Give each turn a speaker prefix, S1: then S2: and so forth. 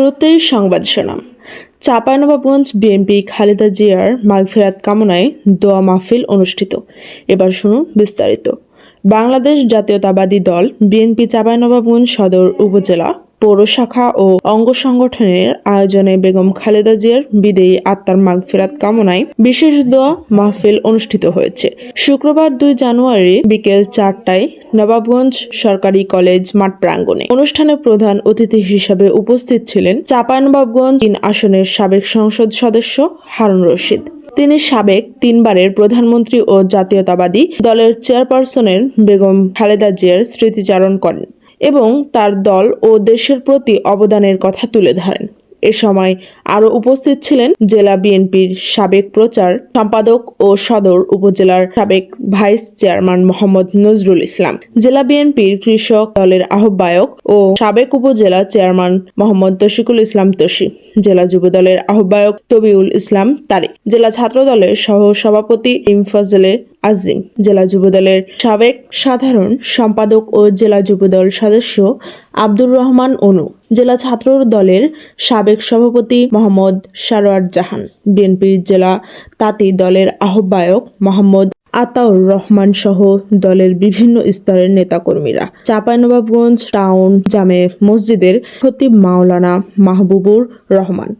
S1: শুরুতেই সংবাদ শোনাম চাঁপাইনবাবগঞ্জ বিএনপি খালেদা জিয়ার মাগফেরাত কামনায় দোয়া মাহফিল অনুষ্ঠিত। এবার শুনুন বিস্তারিত। বাংলাদেশ জাতীয়তাবাদী দল বিএনপি চাঁপাইনবাবগঞ্জ সদর উপজেলা পৌর শাখা ও অঙ্গ সংগঠনের আয়োজনে বেগম খালেদা জিয়ার বিদেয়ী আত্মার মাগফেরাত কামনায় বিশেষ দোয়া মাহফিল অনুষ্ঠিত হয়েছে। শুক্রবার দুই জানুয়ারি বিকেল চারটায় নবাবগঞ্জ সরকারি কলেজ মাঠ প্রাঙ্গণে অনুষ্ঠানে প্রধান অতিথি হিসাবে উপস্থিত ছিলেন চাঁপাইনবাবগঞ্জ তিন আসনের সাবেক সংসদ সদস্য হারুন রশিদ। তিনি সাবেক তিনবারের প্রধানমন্ত্রী ও জাতীয়তাবাদী দলের চেয়ারপারসনের বেগম খালেদা জিয়ার স্মৃতিচারণ করেন। এবং তার দল ও দেশের প্রতি অবদানের কথা তুলে ধরেন। এ সময় আরও উপস্থিত ছিলেন জেলা বিএনপির সাবেক প্রচার সম্পাদক ও সদর উপজেলার সাবেক ভাইস চেয়ারম্যান মোহাম্মদ নজরুল ইসলাম, জেলা বিএনপির কৃষক দলের আহ্বায়ক ও সাবেক উপজেলা চেয়ারম্যান মোহাম্মদ তশিকুল ইসলাম তশি, জেলা যুব দলের আহ্বায়ক তবিউল ইসলাম তারিক, জেলা ছাত্র দলের সহ সভাপতি ইমফাজলে আজিম, জেলা যুবদলের সাবেক সাধারণ সম্পাদক ও জেলা যুবদল সদস্য আব্দুর রহমান অনু, জেলা ছাত্র দলের সাবেক সভাপতি মোহাম্মদ সারোয়ার জাহান, বিএনপি জেলা তাঁতি দলের আহ্বায়ক মোহাম্মদ আতাউর রহমান সহ দলের বিভিন্ন স্তরের নেতাকর্মীরা। চাঁপাইনবাবগঞ্জ টাউন জামে মসজিদের খতিব মাওলানা মাহবুবুর রহমান।